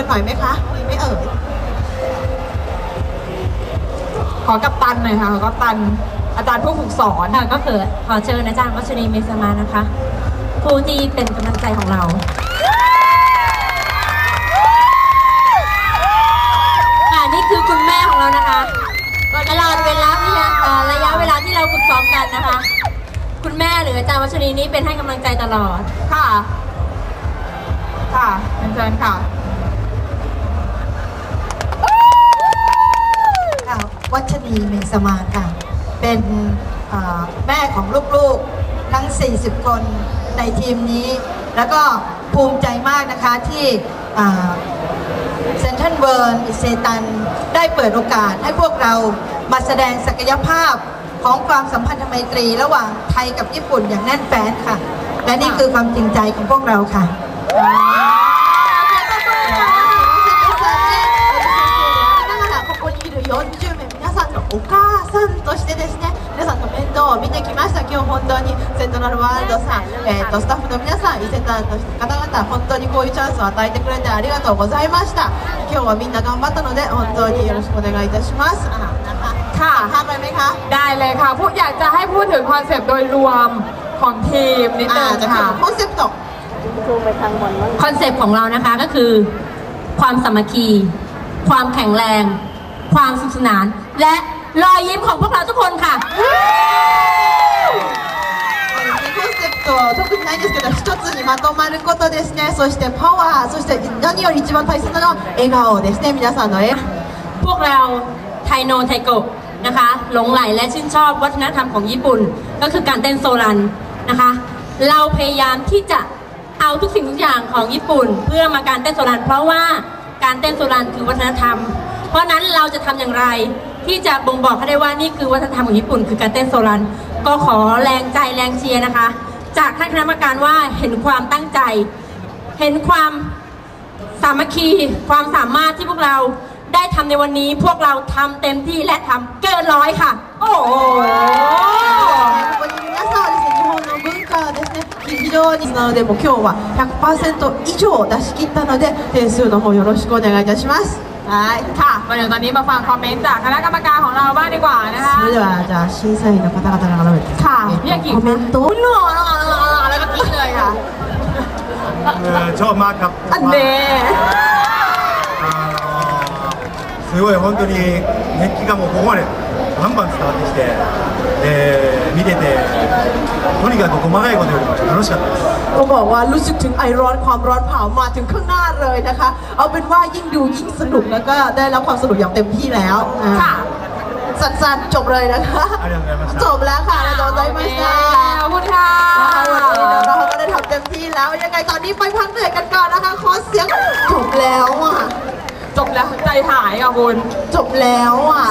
กันหน่อยไหมคะมีไหม่เอ่ยขอกัปตันหน่อยค่ะขอกัปตันอาจารย์ผู้ฝึกสอนค่ะก็คือขอเชิญอาจารย์วัชรีเมษมานะคะผู้ที่เป็นกำลังใจของเรา ค่ะนี่คือคุณแม่ของเรานะคะตลอดเวลาที่เอ่อระยะเวลาที่เราฝึกซ้อมกันนะคะ คุณแม่หรืออาจารย์วัชรีนี้เป็นให้กำลังใจตลอด ค่ะ ค่ะเชิญค่ะค่ะวั ชรีเมาค่ะ เป็นแม่ของลูกๆทั้ง 40 คนในทีมนี้ แล้วก็ภูมิใจมากนะคะที่เซนทันเวิร์นอิเซตัน ได้เปิดโอกาสให้พวกเรามาแสดงศักยภาพของความสัมพันธไมตรี ระหว่างไทยกับญี่ปุ่นอย่างแน่นแฟ้นค่ะ และนี่คือความจริงใจของพวกเราค่ะ お母さんとしてですね皆さんの面倒を見てきました今日本当にセントラルワールドさん、えー、とスタッフの皆さん伊勢丹の方々本当にこういうチャンスを与えてくれてありがとうございました今日はみんな頑張ったので本当によろしくお願いいたしますあนะคะ ค่ะ ภาพไปไหมคะ ได้เลยค่ะพูดอยากจะให้พูดถึงคอนเซปต์โดยรวมของทีมนิดนึ อ่าง จะ ค่ะ คอนเซ็ปต์ คอนเซปต์ของเรานะคะก็คือ ความสามัคคี ความแข็งแรง ความสนุกสนาน และ รอยยิ้มของพวกเราทุกคนค่ะ コンセプトは特にないんですけど一つにまとまることですねそしてパワーそして何より一番大切なのは笑顔ですね皆さんの笑顔 พวกเราไทโนไทโกะนะคะหลงไหลและชื่นชอบวัฒนธรรมของญี่ปุ่น ก็คือการเต้นโซรันนะคะ เราพยายามที่จะเอาทุกสิ่งทุกอย่างของญี่ปุ่น เพื่อมาการเต้นโซรัน เพราะว่าการเต้นโซรันคือวัฒนธรรม เพราะฉะนั้นเราจะทำอย่างไร ที่จะบ่งบอกให้ได้ว่านี่คือวัฒนธรรมของญี่ปุ่น คือการเต้นโซรัน ก็ขอแรงใจแรงเชียร์นะคะ จากท่านคณะกรรมการว่าเห็นความตั้งใจ เห็นความ สามัคคีความสามารถที่พวกเราได้ทำในวันนี้ พวกเราทำเต็มที่และทำเกินร้อยค่ะ โอ้โห ここに皆さんはですね日本の文化はですね非常になのでもう今日は100%以上出し切ったので点数の方よろしくお願いいたします はい ค่ะมาเดี๋ยวตอนนี้มาฟังคอมเมนต์จากคณะกรรมการของเราบ้างดีกว่านะคะ それではじゃあ審査員の方々が改めて ค่ะ えっと พี่อากิ コメントを หล่อแล้วก็กินเลยค่ะ うん超マークアップ อันเน่ あのーすごい本当に熱気がもうここまでバンバン伝わってきてで見ててとにかく細かいことよりも楽しかったです ก็บอกว่ารู้สึกถึงไอร้อนความร้อนเผามาถึงข้างหน้า เลยนะคะ เอาเป็นว่ายิ่งดูยิ่งสนุกแล้วก็ได้รับความสนุกอย่างเต็มที่แล้วอ่า ค่ะ สั้นๆจบเลยนะคะ ありがとうございました จบแล้วค่ะเราใจมาส ขอบคุณค่ะ นะคะวันนี้เราก็ได้ทำเต็มที่แล้ว ยังไงตอนนี้ไปพักเหนื่อยกันก่อนนะคะ ขอเสียงจบแล้วอ่ะ จบแล้วใจหายอ่ะคุณ จบแล้วอ่ะ